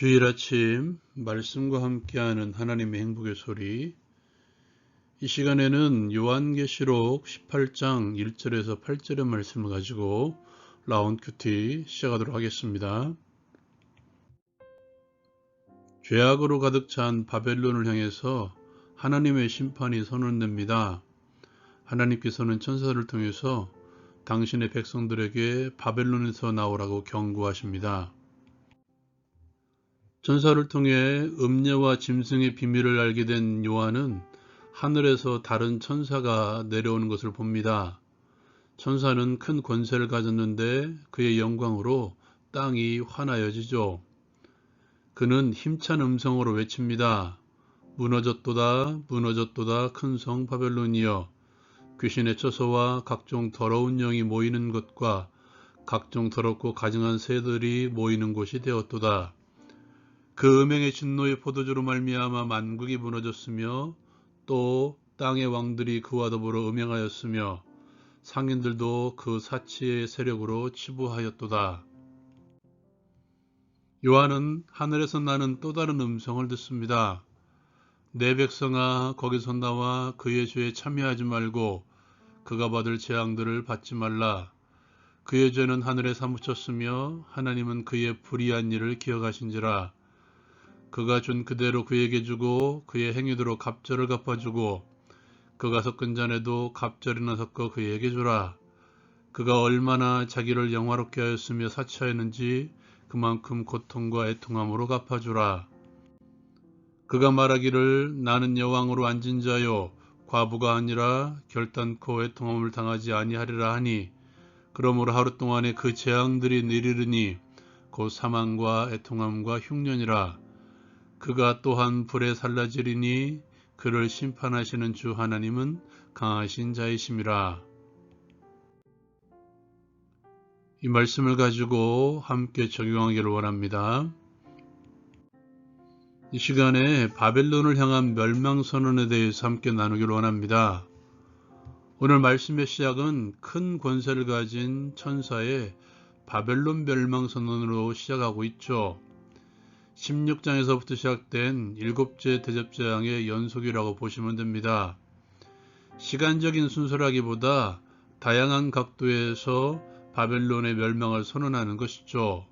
주일 아침 말씀과 함께하는 하나님의 행복의 소리 이 시간에는 요한계시록 18장 1절에서 8절의 말씀을 가지고 라운드 큐티 시작하도록 하겠습니다. 죄악으로 가득 찬 바벨론을 향해서 하나님의 심판이 선언됩니다. 하나님께서는 천사를 통해서 당신의 백성들에게 바벨론에서 나오라고 경고하십니다. 전사를 통해 음녀와 짐승의 비밀을 알게 된 요한은 하늘에서 다른 천사가 내려오는 것을 봅니다. 천사는 큰 권세를 가졌는데 그의 영광으로 땅이 환하여지죠. 그는 힘찬 음성으로 외칩니다. 무너졌도다 무너졌도다 큰 성 바벨론이여 귀신의 처소와 각종 더러운 영이 모이는 것과 각종 더럽고 가증한 새들이 모이는 곳이 되었도다. 그 음행의 진노의 포도주로 말미암아 만국이 무너졌으며 또 땅의 왕들이 그와 더불어 음행하였으며 상인들도 그 사치의 세력으로 치부하였도다. 요한은 하늘에서 나는 또 다른 음성을 듣습니다. 내 백성아 거기서 나와 그의 죄에 참여하지 말고 그가 받을 재앙들을 받지 말라. 그의 죄는 하늘에 사무쳤으며 하나님은 그의 불의한 일을 기억하신지라. 그가 준 그대로 그에게 주고 그의 행위대로 갑절을 갚아주고 그가 섞은 잔에도 갑절이나 섞어 그에게 주라. 그가 얼마나 자기를 영화롭게 하였으며 사치하였는지 그만큼 고통과 애통함으로 갚아주라. 그가 말하기를 나는 여왕으로 앉은 자요 과부가 아니라 결단코 애통함을 당하지 아니하리라 하니 그러므로 하루 동안에 그 재앙들이 내리르니 곧 사망과 애통함과 흉년이라 그가 또한 불에 살라지리니 그를 심판하시는 주 하나님은 강하신 자이심이라. 이 말씀을 가지고 함께 적용하기를 원합니다. 이 시간에 바벨론을 향한 멸망선언에 대해서 함께 나누기를 원합니다. 오늘 말씀의 시작은 큰 권세를 가진 천사의 바벨론 멸망선언으로 시작하고 있죠. 16장에서부터 시작된 일곱째 대접재앙의 연속이라고 보시면 됩니다. 시간적인 순서라기보다 다양한 각도에서 바벨론의 멸망을 선언하는 것이죠.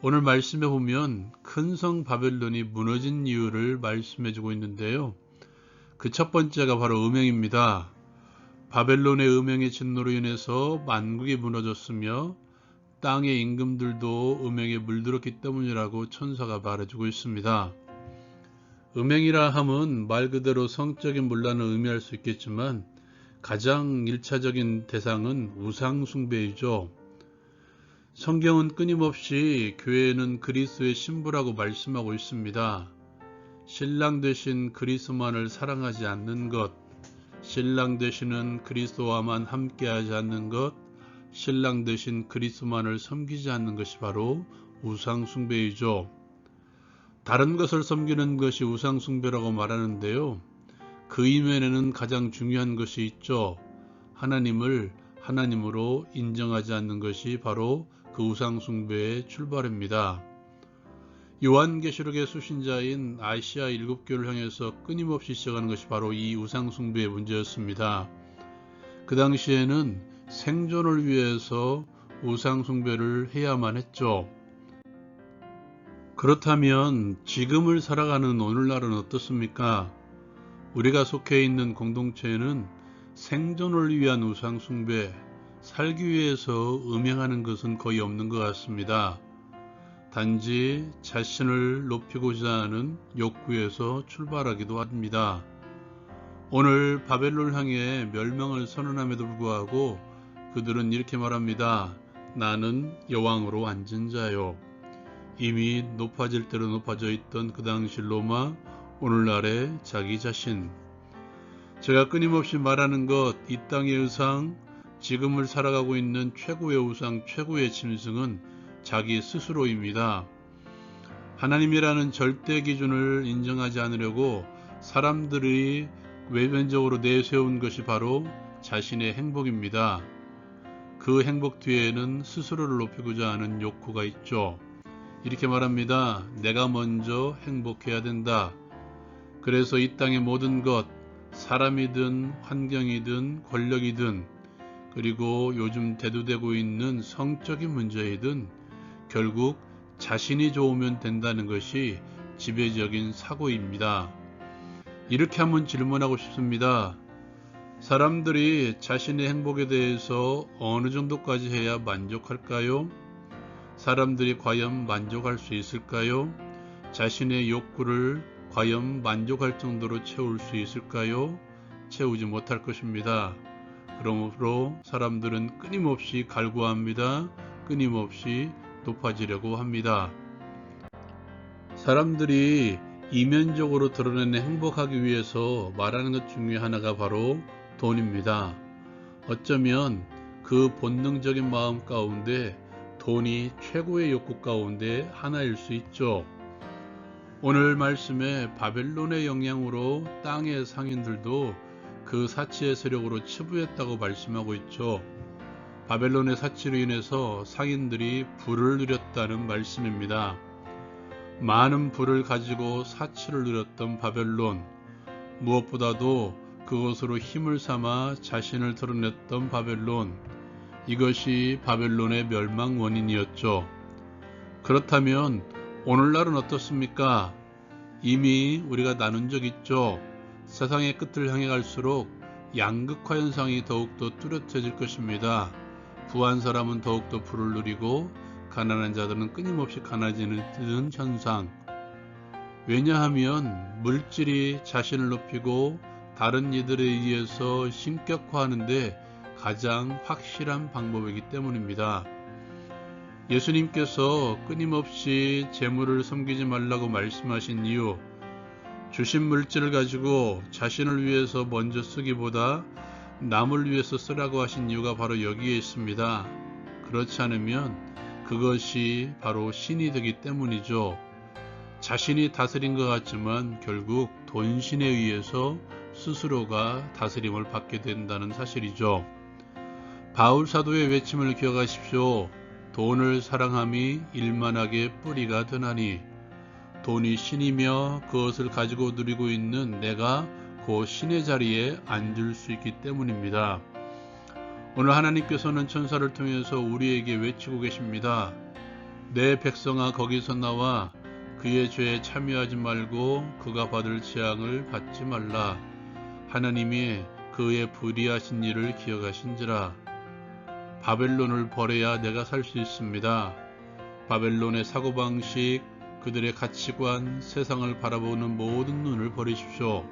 오늘 말씀에 보면 큰 성 바벨론이 무너진 이유를 말씀해 주고 있는데요. 그 첫 번째가 바로 음행입니다. 바벨론의 음행의 진노로 인해서 만국이 무너졌으며 땅의 임금들도 음행에 물들었기 때문이라고 천사가 말해주고 있습니다. 음행이라 함은 말 그대로 성적인 문란을 의미할 수 있겠지만 가장 일차적인 대상은 우상숭배이죠. 성경은 끊임없이 교회는 그리스의 신부라고 말씀하고 있습니다. 신랑 되신 그리스만을 사랑하지 않는 것, 신랑 되시는 그리스도와만 함께하지 않는 것, 신랑 대신 그리스만을 섬기지 않는 것이 바로 우상숭배이죠. 다른 것을 섬기는 것이 우상숭배라고 말하는데요. 그 이면에는 가장 중요한 것이 있죠. 하나님을 하나님으로 인정하지 않는 것이 바로 그 우상숭배의 출발입니다. 요한계시록의 수신자인 아시아 일곱 교를 향해서 끊임없이 시작하는 것이 바로 이 우상숭배의 문제였습니다. 그 당시에는 생존을 위해서 우상숭배를 해야만 했죠. 그렇다면 지금을 살아가는 오늘날은 어떻습니까? 우리가 속해 있는 공동체에는 생존을 위한 우상숭배, 살기 위해서 음행하는 것은 거의 없는 것 같습니다. 단지 자신을 높이고자 하는 욕구에서 출발하기도 합니다. 오늘 바벨론 향해 멸망을 선언함에도 불구하고 그들은 이렇게 말합니다. 나는 여왕으로 앉은 자요. 이미 높아질 대로 높아져 있던 그 당시 로마, 오늘날의 자기 자신. 제가 끊임없이 말하는 것, 이 땅의 의상, 지금을 살아가고 있는 최고의 우상, 최고의 짐승은 자기 스스로입니다. 하나님이라는 절대 기준을 인정하지 않으려고 사람들이 외면적으로 내세운 것이 바로 자신의 행복입니다. 그 행복 뒤에는 스스로를 높이고자 하는 욕구가 있죠. 이렇게 말합니다. 내가 먼저 행복해야 된다. 그래서 이 땅의 모든 것, 사람이든 환경이든 권력이든 그리고 요즘 대두되고 있는 성적인 문제이든 결국 자신이 좋으면 된다는 것이 지배적인 사고입니다. 이렇게 한번 질문하고 싶습니다. 사람들이 자신의 행복에 대해서 어느 정도까지 해야 만족할까요? 사람들이 과연 만족할 수 있을까요? 자신의 욕구를 과연 만족할 정도로 채울 수 있을까요? 채우지 못할 것입니다. 그러므로 사람들은 끊임없이 갈구합니다. 끊임없이 높아지려고 합니다. 사람들이 이면적으로 드러내는 행복하기 위해서 말하는 것 중에 하나가 바로 돈입니다. 어쩌면 그 본능적인 마음 가운데 돈이 최고의 욕구 가운데 하나일 수 있죠. 오늘 말씀에 바벨론의 영향으로 땅의 상인들도 그 사치의 세력으로 치부했다고 말씀하고 있죠. 바벨론의 사치로 인해서 상인들이 불을 누렸다는 말씀입니다. 많은 불을 가지고 사치를 누렸던 바벨론, 무엇보다도 그것으로 힘을 삼아 자신을 드러냈던 바벨론, 이것이 바벨론의 멸망 원인이었죠. 그렇다면 오늘날은 어떻습니까? 이미 우리가 나눈 적 있죠. 세상의 끝을 향해 갈수록 양극화 현상이 더욱더 뚜렷해질 것입니다. 부한 사람은 더욱더 불을 누리고 가난한 자들은 끊임없이 가난해지는 현상. 왜냐하면 물질이 자신을 높이고 다른 이들에 의해서 신격화하는데 가장 확실한 방법이기 때문입니다. 예수님께서 끊임없이 재물을 섬기지 말라고 말씀하신 이유, 주신 물질을 가지고 자신을 위해서 먼저 쓰기보다 남을 위해서 쓰라고 하신 이유가 바로 여기에 있습니다. 그렇지 않으면 그것이 바로 신이 되기 때문이죠. 자신이 다스린 것 같지만 결국 돈신에 의해서 스스로가 다스림을 받게 된다는 사실이죠. 바울 사도의 외침을 기억하십시오. 돈을 사랑함이 일만하게 뿌리가 되나니 돈이 신이며 그것을 가지고 누리고 있는 내가 그 신의 자리에 앉을 수 있기 때문입니다. 오늘 하나님께서는 천사를 통해서 우리에게 외치고 계십니다. 내 백성아 거기서 나와 그의 죄에 참여하지 말고 그가 받을 재앙을 받지 말라. 하나님이 그의 불의하신 일을 기억하신지라. 바벨론을 버려야 내가 살 수 있습니다. 바벨론의 사고방식, 그들의 가치관, 세상을 바라보는 모든 눈을 버리십시오.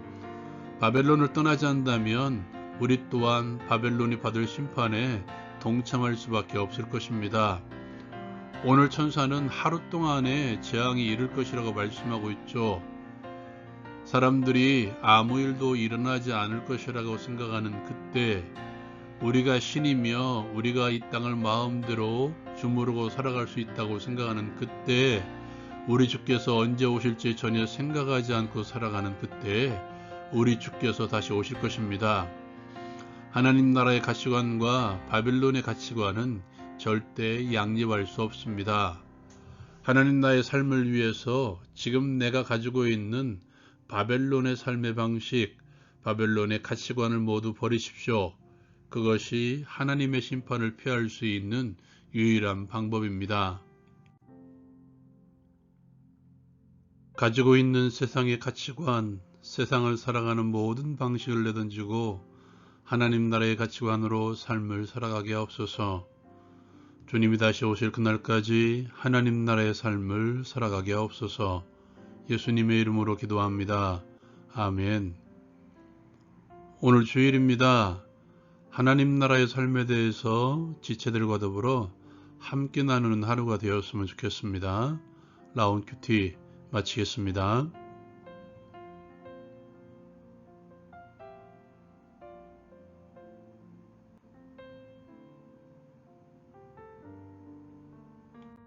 바벨론을 떠나지 않다면 우리 또한 바벨론이 받을 심판에 동참할 수밖에 없을 것입니다. 오늘 천사는 하루 동안에 재앙이 이를 것이라고 말씀하고 있죠. 사람들이 아무 일도 일어나지 않을 것이라고 생각하는 그때 우리가 신이며 우리가 이 땅을 마음대로 주무르고 살아갈 수 있다고 생각하는 그때 우리 주께서 언제 오실지 전혀 생각하지 않고 살아가는 그때 우리 주께서 다시 오실 것입니다. 하나님 나라의 가치관과 바빌론의 가치관은 절대 양립할 수 없습니다. 하나님 나의 삶을 위해서 지금 내가 가지고 있는 바벨론의 삶의 방식, 바벨론의 가치관을 모두 버리십시오. 그것이 하나님의 심판을 피할 수 있는 유일한 방법입니다. 가지고 있는 세상의 가치관, 세상을 살아가는 모든 방식을 내던지고 하나님 나라의 가치관으로 삶을 살아가게 하옵소서. 주님이 다시 오실 그날까지 하나님 나라의 삶을 살아가게 하옵소서. 예수님의 이름으로 기도합니다. 아멘. 오늘 주일입니다. 하나님 나라의 삶에 대해서 지체들과 더불어 함께 나누는 하루가 되었으면 좋겠습니다. 라운 큐티 마치겠습니다.